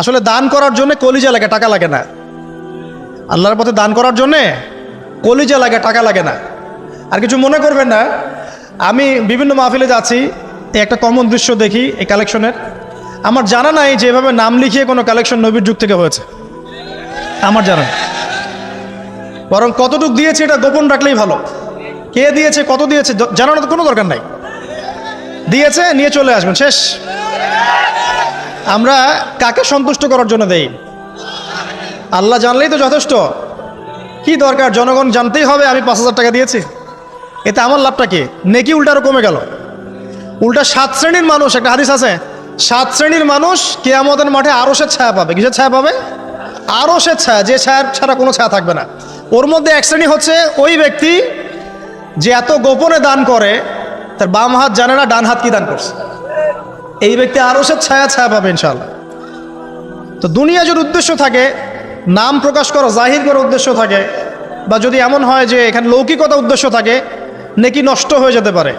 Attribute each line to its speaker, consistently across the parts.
Speaker 1: আসলে দান করার জন্য কলিজা লাগে, টাকা লাগে না। আল্লাহর পথে দান করার জন্যে কলিজা লাগে, টাকা লাগে না। আর কিছু মনে করবেন না, আমি বিভিন্ন মাহফিলে যাচ্ছি একটা কমন দৃশ্য দেখি এই কালেকশনের আমার জানা নাই যে এভাবে নাম লিখিয়ে কোনো কালেকশন নবীর যুগ থেকে হয়েছে। আমার জানা বরং কতটুক দিয়েছে এটা গোপন রাখলেই ভালো। কে দিয়েছে, কত দিয়েছে জানানোর তো কোনো দরকার নাই। দিয়েছে, নিয়ে চলে আসবেন, শেষ। আমরা কাকে সন্তুষ্ট করার জন্য দেই? আল্লাহ জানলেই তো যথেষ্ট। কি দরকার? জনগণ জানতেই হবে, আমি পাঁচ হাজার টাকা দিয়েছি। এতে আমার লাভটা কি? নেকি উল্টারও কমে গেল। উল্টা সাত শ্রেণির মানুষ, একটা হাদিস আছে, সাত শ্রেণির মানুষ কেয়ামতের মাঠে আরও সে ছায়া পাবে। কিসের ছায়া পাবে? আরও সে ছায়া, যে ছায়া ছাড়া কোনো ছায়া থাকবে না। ওর মধ্যে এক শ্রেণি হচ্ছে ওই ব্যক্তি যে এত গোপনে দান করে, তার বাম হাত জানে না, ডান হাত কি দান করছে। এই ব্যক্তি আরও সে ছায়া ছায়া পাবে ইনশাল্লাহ তো দুনিয়া যদি উদ্দেশ্য থাকে, নাম প্রকাশ করা, জাহির করার উদ্দেশ্য থাকে, বা যদি এমন হয় যে এখানে লৌকিকতা উদ্দেশ্য থাকে, নেকি নষ্ট হয়ে যেতে পারে।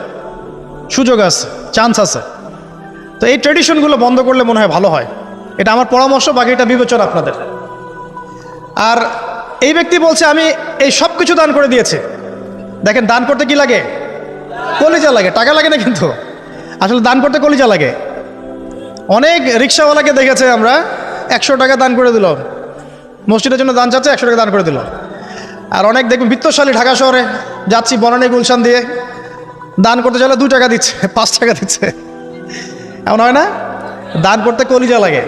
Speaker 1: সুযোগ আছে চান্স আছে। তো এই ট্রেডিশনগুলো বন্ধ করলে মনে হয় ভালো হয়। এটা আমার পরামর্শ বাকি এটা বিবেচনা আপনাদের। আর এই ব্যক্তি বলছে, আমি এই সব কিছু দান করে দিয়েছে। দেখেন, দান করতে কি লাগে? কলিজা লাগে। টাকা লাগে না কিন্তু। আসলে দান করতে কলিজা লাগে। অনেক রিক্সাওয়ালাকে দেখেছে আমরা একশো টাকা দান করে দিল। মসজিদের জন্য দান চাচ্ছে একশো টাকা দান করে দিল। আর অনেক দেখবেন বিত্তশালী ঢাকা শহরে যাচ্ছি বনানী গুলশান দিয়ে দান করতে চাইলে দু টাকা দিচ্ছে পাঁচ টাকা দিচ্ছে। এমন হয় না? দান করতে কলিজা লাগে।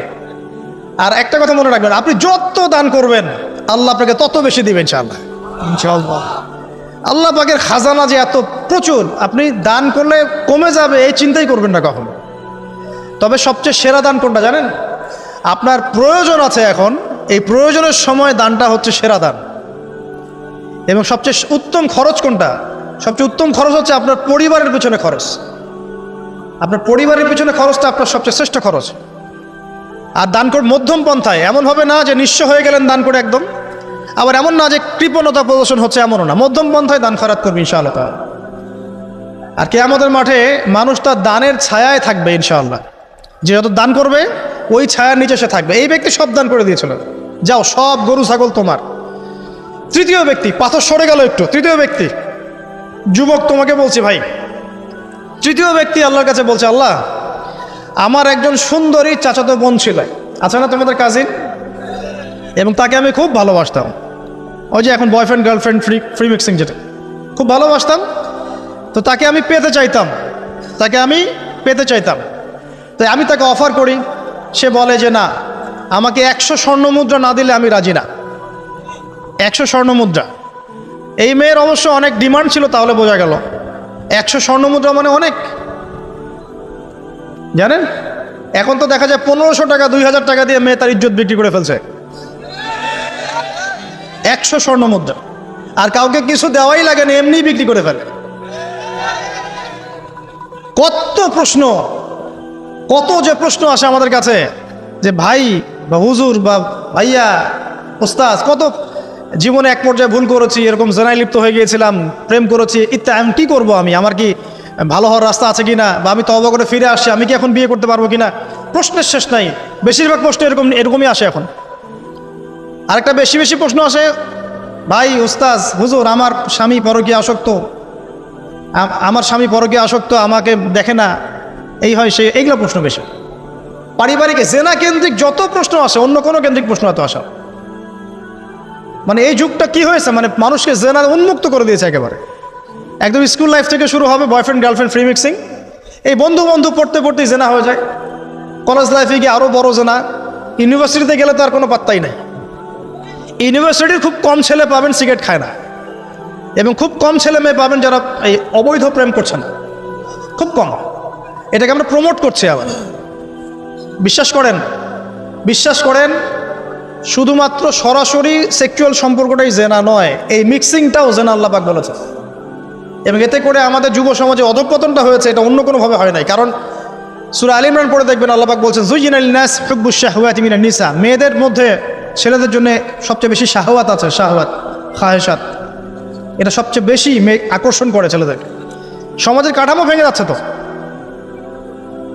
Speaker 1: আর একটা কথা মনে রাখবেন আপনি যত দান করবেন আল্লাহ আপনাকে তত বেশি দিবেন ইনশাআল্লাহ। আল্লাহ পাকের খাজানা যে এত প্রচুর আপনি দান করলে কমে যাবে এই চিন্তাই করবেন না কখনো। তবে সবচেয়ে সেরা দান কোনটা জানেন? আপনার প্রয়োজন আছে এখন, এই প্রয়োজনের সময় দানটা হচ্ছে সেরা দান। এবং সবচেয়ে উত্তম খরচ কোনটা? সবচেয়ে উত্তম খরচ হচ্ছে আপনার পরিবারের পিছনে খরচ। আপনার পরিবারের পিছনে খরচটা আপনার সবচেয়ে শ্রেষ্ঠ খরচ। আর দান কর মধ্যম পন্থায়, এমন হবে না যে নিঃস্ব হয়ে গেলেন দান করে একদম। আবার এমন না যে কৃপণতা প্রদর্শন হচ্ছে এমনও না। মধ্যম পন্থায় দান খরাত করবে ইনশাআল্লাহ। আর কে আমাদের মাঠে মানুষ তার দানের ছায়ায় থাকবে ইনশাআল্লাহ। যে যত দান করবে, ওই ছায়ার নিচে সে থাকবে। এই ব্যক্তি সব দান করে দিয়েছিল। যাও, সব গরু, ছাগল তোমার। তৃতীয় ব্যক্তি, পাথর সরে গেল একটু। তৃতীয় ব্যক্তি, যুবক তোমাকে বলছি, ভাই। তৃতীয় ব্যক্তি আল্লাহর কাছে বলছে, আল্লাহ, আমার একজন সুন্দরী চাচাতো বোন ছিল। আছে না, তোমাদের কাজিন এবং তাকে আমি খুব ভালোবাসতাম। ওই যে এখন boyfriend girlfriend free free mixing যেটা। খুব ভালোবাসতাম। তো তাকে আমি পেতে চাইতাম। তাকে আমি পেতে চাইতাম। তাই আমি তাকে অফার করি। সে বলে যে, না, আমাকে একশো স্বর্ণ মুদ্রা না দিলে আমি রাজি না। একশো স্বর্ণ মুদ্রা। এই মেয়ের অবশ্য অনেক ডিমান্ড ছিল, তাহলে বোঝা গেল। একশো স্বর্ণ মুদ্রা মানে অনেক। জানেন? এখন তো দেখা যায় পনেরোশো টাকা, দুই হাজার টাকা দিয়ে মেয়ে তার ইজ্জত বিক্রি করে ফেলছে। একশো স্বর্ণ মুদ্রা। আর কাউকে কিছু দেওয়াই লাগে না এমনি বিক্রি করে ফেলে। কত প্রশ্ন! কত যে প্রশ্ন আসে আমাদের কাছে, যে ভাই বা হুজুর বা ভাইয়া ওস্তাজ কত জীবনে এক পর্যায়ে ভুল করেছি, এরকম জেনায় লিপ্ত হয়ে গিয়েছিলাম, প্রেম করেছি ইত্যা আমি কী করব আমি? আমার কি ভালো হওয়ার রাস্তা আছে কি না বা আমি তবা করে ফিরে আসছি, আমি কি এখন বিয়ে করতে পারব কি না প্রশ্নের শেষ নাই। বেশিরভাগ প্রশ্ন এরকম, এরকমই আসে এখন। আরেকটা বেশি বেশি প্রশ্ন আসে, ভাই ওস্তাজ হুজুর, আমার স্বামী পরকীয় আসক্ত। আমার স্বামী পরকীয় আসক্ত, আমাকে দেখে না। এই হয় সে এইগুলো প্রশ্ন বেশি। পারিবারিক জেনা কেন্দ্রিক যত প্রশ্ন আসে, অন্য কোনো কেন্দ্রিক প্রশ্ন এত আসা মানে এই যুগটা কি হয়েছে? মানে মানুষকে জেনা উন্মুক্ত করে দিয়েছে একেবারে। একদম স্কুল লাইফ থেকে শুরু হবে বয়ফ্রেন্ড, গার্লফ্রেন্ড, ফ্রি মিক্সিং। এই বন্ধু বন্ধু পড়তে পড়তেই জেনা হয়ে যায়। কলেজ লাইফে গিয়ে আরও বড় জেনা। ইউনিভার্সিটিতে গেলে তো আর কোনো পাত্তাই নাই। ইউনিভার্সিটির খুব কম ছেলে পাবেন, সিগারেট খায় না। এবং খুব কম ছেলে মেয়ে পাবেন যারা এই অবৈধ প্রেম করছেন খুব কম। এটাকে আমরা প্রমোট করছি আবার। বিশ্বাস করেন বিশ্বাস করেন, শুধুমাত্র সরাসরি সেক্সুয়াল সম্পর্কটাই জেনা নয়, এই মিক্সিংটাও জেনা আল্লাহ পাক বলেছে এবং এতে করে আমাদের যুব সমাজে অধপতনটা হয়েছে, এটা অন্য কোনোভাবে হয় নাই। কারণ সুরা আলী ইমরান পড়ে দেখবেন আল্লাহ পাক বলছেন জুইন আল নাস হুব্বুস শাহওয়াতি মিনান নিসা। মেয়েদের মধ্যে ছেলেদের জন্য সবচেয়ে বেশি শাহওয়াত আছে, শাহওয়াত, খাহেসাত। এটা সবচেয়ে বেশি মেয়ে আকর্ষণ করে ছেলেদের। সমাজের কাঠামো ভেঙে যাচ্ছে তো।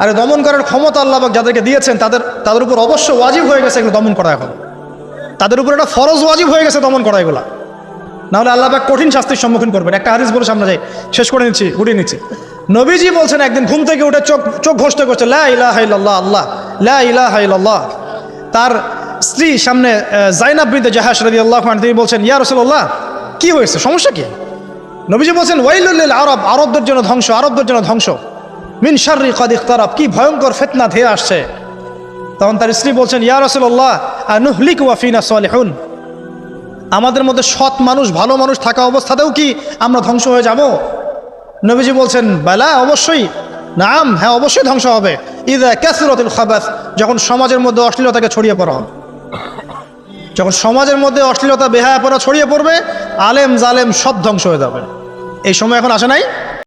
Speaker 1: আরে দমন করার ক্ষমতা আল্লাহ পাক যাদেরকে দিয়েছেন, তাদের তাদের উপর অবশ্য ওয়াজিব হয়ে গেছে এগুলো দমন করা এখন। তাদের উপর একটা ফরজ ওয়াজিব হয়ে গেছে দমন করা এগুলা। নাহলে আল্লাহ পাক কঠিন শাস্তির সম্মুখীন করবেন। একটা হাদিস বলে সামনে যাই শেষ করে নিচ্ছি, উঠিয়ে নিচ্ছি। নবীজি বলছেন, একদিন ঘুম থেকে উঠে চোখ চোখ ঘষতে করছে, লা ইলাহা ইল্লাল্লাহ, আল্লাহ, লা ইলাহা ইল্লাল্লাহ। তার স্ত্রী সামনে জাইনাব বিনতে জাহাজ রাদিয়াল্লাহু আনহা, তিনি বলছেন, ইয়া রাসূলুল্লাহ, কি হয়েছে? সমস্যা কি? নবীজি বলছেন, ওয়াইলুল আরব, আরবদের জন্য ধ্বংস, আরবদের জন্য ধ্বংস। মিন শাররি কদ ইখতারাব, কি ভয়ঙ্কর ফিতনা ধেয়ে আসছে। তখন তার স্ত্রী বলছেন, ইয়া রাসূলুল্লাহ, আনুহলিক ওয়া ফিনা সালিহুন? আমাদের মধ্যে সৎ মানুষ, ভালো মানুষ থাকা অবস্থাতেও কি আমরা ধ্বংস হয়ে যাব? নবীজি বলছেন, বেলা, অবশ্যই। নাম হ্যাঁ অবশ্যই ধ্বংস হবে। ইদা ক্যাসুরতুল খাবাস, যখন সমাজের মধ্যে অশ্লীলতাকে ছড়িয়ে পড়া। হবে যখন সমাজের মধ্যে অশ্লীলতা বেহায়া পড়া ছড়িয়ে পড়বে, আলেম জালেম সব ধ্বংস হয়ে যাবে। এই সময় এখন আসে নাই?